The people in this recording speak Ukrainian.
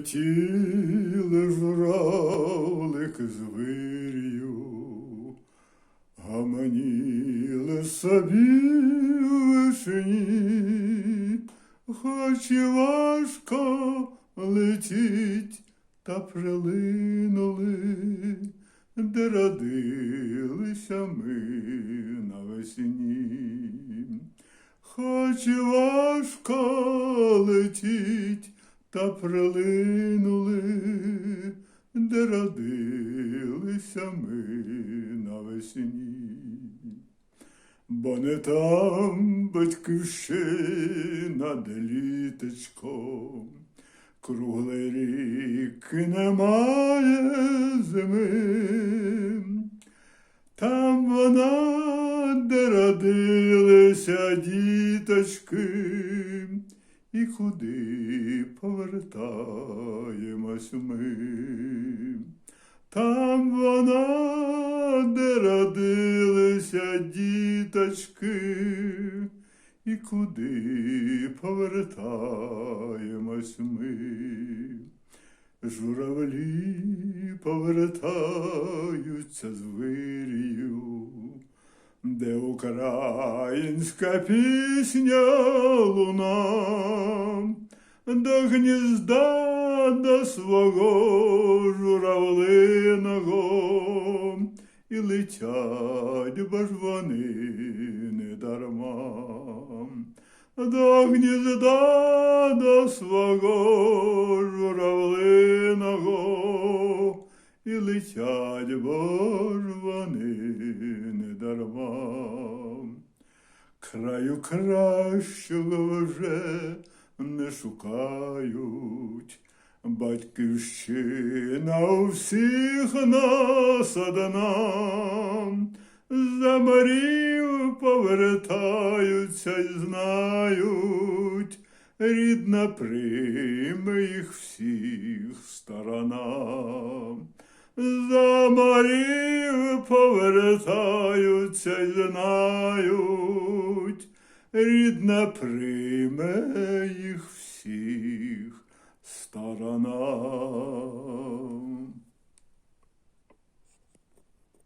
Летіли журавлик з вирію, гаманіли собі вишні, хоч і важко летіть, та прилинули, де родилися ми навесні. Хоч і важко летіть, та прилинули, де родилися ми навесні. Бо не там батьківщина, де літочко, круглий рік немає зими. Там вона, де родилися діточки, і куди повертаємось ми. Там вона, де родилися діточки, і куди повертаємось ми. Журавлі повертаються з вирію, українська пісня луна, до гнізда до свого журавлиного, і летять, бо вони не дарма. До гнізда до свого журавлиного, і летять, бо вони не дарма. Краю кращого вже не шукають, батьківщина у всіх нас одна. За морів повертаються й знають, рідна прийме їх всіх сторона. За морів повертаються й знають, рідне прийме їх всіх сторона.